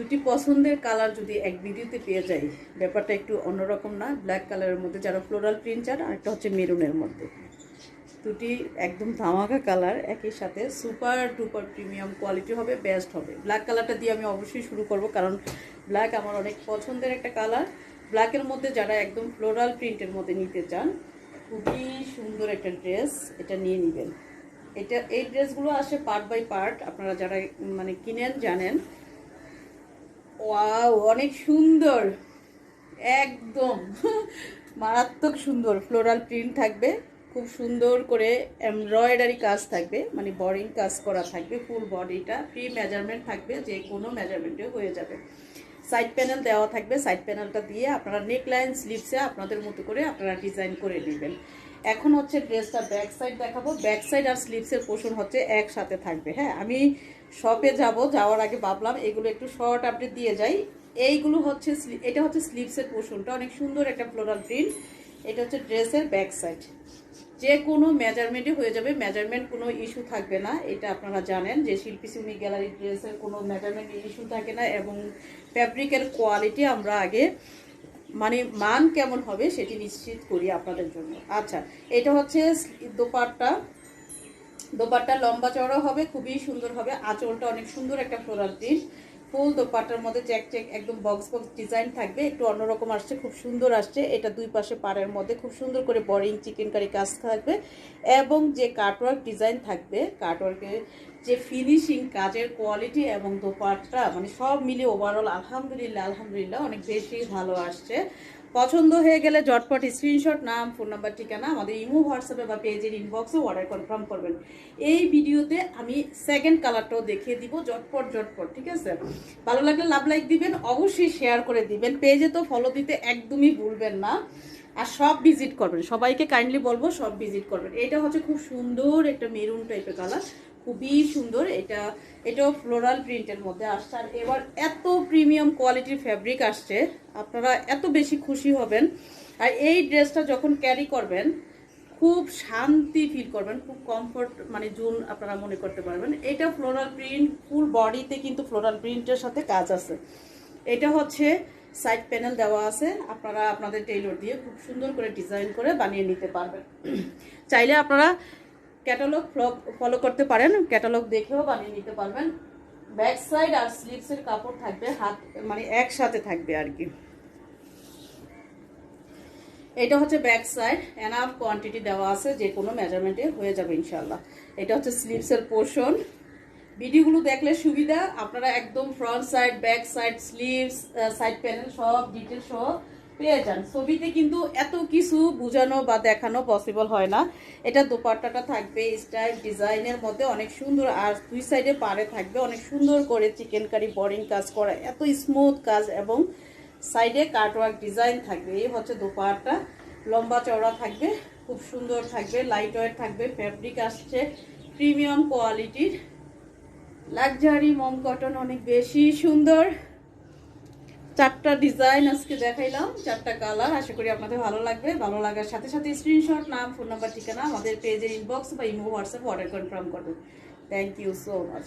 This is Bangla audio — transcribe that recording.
দুটি পছন্দের কালার যদি এক ভিডিওতে পেয়ে যাই, ব্যাপারটা একটু অন্যরকম না ব্ল্যাক কালারের মধ্যে যারা ফ্লোরাল প্রিন্ট চান আর একটা হচ্ছে মেরুনের মধ্যে। দুটি একদম ধামাকা কালার একই সাথে সুপার ডুপার প্রিমিয়াম কোয়ালিটি হবে বেস্ট হবে। ব্ল্যাক কালারটা দিয়ে আমি অবশ্যই শুরু করব, কারণ ব্ল্যাক আমার অনেক পছন্দের একটা কালার ব্ল্যাকের মধ্যে যারা একদম ফ্লোরাল প্রিন্টের মধ্যে নিতে চান, খুবই সুন্দর একটা ড্রেস এটা নিয়ে নেবেন। এটা, এই ড্রেসগুলো আসে পার্ট বাই পার্ট আপনারা যারা মানে কিনেন, জানেন ওয়াও, অনেক সুন্দর। একদম। মারাত্মক সুন্দর। ফ্লোরাল প্রিন্ট থাকবে। খুব সুন্দর করে এমব্রয়ডারি কাজ থাকবে। মানে বডিং কাজ করা থাকবে, ফুল বডিটা। ফ্রি মেজারমেন্ট থাকবে, যে কোনো মেজারমেন্টে হয়ে যাবে। সাইড প্যানেল দেওয়া থাকবে। সাইড প্যানেলটা দিয়ে আপনারা নেক লাইন স্লিভসে আপনাদের মতো করে আপনারা ডিজাইন করে নেবেন। এখন হচ্ছে ড্রেসটা ব্যাক সাইড দেখাবো। ব্যাক সাইড আর স্লিভসের পোর্শন হচ্ছে একসাথে থাকবে। হ্যাঁ আমি শপে যাব, যাওয়ার আগে ভাবলাম এগুলো একটু শর্ট আপডেট দিয়ে যাই। এইগুলো হচ্ছে এটা হচ্ছে স্লিভসের পোর্শনটা অনেক সুন্দর একটা ফ্লোরাল প্রিন্ট এটা হচ্ছে ড্রেসের ব্যাক সাইড যে কোনো মেজারমেন্টই হয়ে যাবে। মেজারমেন্ট কোনো ইস্যু থাকবে না। এটা আপনারা জানেন যে শিল্পী সিউনি গ্যালারি ড্রেসের কোনো মেজারমেন্ট ইস্যু থাকে না এবং ফ্যাব্রিকের কোয়ালিটি আমরা আগে মানে মান কেমন হবে সেটি নিশ্চিত করি আপনাদের জন্য। আচ্ছা এটা হচ্ছে দোপাট্টা। দোপাট্টা লম্বা চওড়া হবে, খুবই সুন্দর হবে। আঁচলটা অনেক সুন্দর একটা ফ্লোরাল প্রিন্ট ফুল দোপাটার মধ্যে চেক চেক একদম বক্স বক্স ডিজাইন থাকবে। একটু অন্যরকম আসছে, খুব সুন্দর আসছে। এটা দুই পাশে পাড়ের মধ্যে খুব সুন্দর করে বরিং চিকেন কারি কাজ থাকবে এবং যে কাটওয়ার্ক ডিজাইন থাকবে কাটওয়ার্কের যে ফিনিশিং কাজের কোয়ালিটি এবং দোপাটটা মানে সব মিলিয়ে ওভারঅল আলহামদুলিল্লাহ আলহামদুলিল্লাহ অনেক বেশি ভালো আসছে। পছন্দ হয়ে গেলে জটপট স্ক্রিনশট নাম ফোন নাম্বার ঠিকানা আমাদের ইমো হোয়াটসঅ্যাপে বা পেজের ইনবক্সে অর্ডার কনফার্ম করবেন। এই ভিডিওতে আমি সেকেন্ড কালারটাও দেখিয়ে দিব জটপট জটপট ঠিক আছে? ভালো লাগলে লাভ লাইক দিবেন, অবশ্যই শেয়ার করে দিবেন। পেজে তো ফলো দিতে একদমই ভুলবেন না। আর সব ভিজিট করবেন। সবাইকে কাইন্ডলি বলব, সব ভিজিট করবেন। এটা হচ্ছে খুব সুন্দর একটা মেরুন টাইপের কালার খুবই সুন্দর। এটা, এটাও ফ্লোরাল প্রিন্টের মধ্যে আসছে। আর এবার এত প্রিমিয়াম কোয়ালিটির ফ্যাব্রিক আসছে, আপনারা এত বেশি খুশি হবেন। আর এই ড্রেসটা যখন ক্যারি করবেন, খুব শান্তি ফিল করবেন, খুব কমফোর্ট মানে জুন আপনারা মনে করতে পারবেন। এটা ফ্লোরাল প্রিন্ট ফুল বডিতে কিন্তু ফ্লোরাল প্রিন্টের সাথে কাজ আছে। এটা হচ্ছে সাইড প্যানেল দেওয়া আছে। আপনারা, আপনাদের টেইলর দিয়ে খুব সুন্দর করে ডিজাইন করে বানিয়ে নিতে পারবেন। চাইলে আপনারা ক্যাটালগ ফলো করতে পারেন ক্যাটালগ দেখেও বানিয়ে নিতে পারবেন। ব্যাক সাইড আর স্লিভসের কাপড় থাকবে, হাত মানে একসাথে থাকবে আর কি। এটা হচ্ছে ব্যাক সাইড এনাফ কোয়ান্টিটি দেওয়া আছে, যে কোনো মেজারমেন্টে হয়ে যাবে ইনশাল্লাহ এটা হচ্ছে স্লিভসের পোর্শন ভিডিওগুলো দেখলে সুবিধা, আপনারা একদম front side back side sleeves side panel সব ডিটেল সহ পেয়ে যান। ছবিতে কিন্তু এত কিছু বোঝানো বা দেখানো পসিবল হয় না। এটা দোপাট্টাটা থাকবে স্টাইল ডিজাইনের মধ্যে অনেক সুন্দর, আর দুই সাইডে পারে থাকবে। অনেক সুন্দর করে চিকেন কারি বরিং কাজ করা, এত স্মুথ কাজ এবং সাইডে কাটওয়ার্ক ডিজাইন থাকবে। এই হচ্ছে দোপাট্টা। লম্বা চওড়া থাকবে, খুব সুন্দর থাকবে লাইট ওয়েট থাকবে ফ্যাব্রিক আসছে প্রিমিয়াম কোয়ালিটির লাক্সারি মম কটন অনেক বেশি সুন্দর। চারটা ডিজাইন আজকে দেখাইলাম, চারটা কালার আশা করি আপনাদের ভালো লাগবে। ভালো লাগার সাথে সাথে স্ক্রিনশট নাম ফোন নাম্বার ঠিকানা আমাদের পেজের ইনবক্স বা ইমো হোয়াটসঅ্যাপ অর্ডার কনফার্ম করবেন। Thank you so much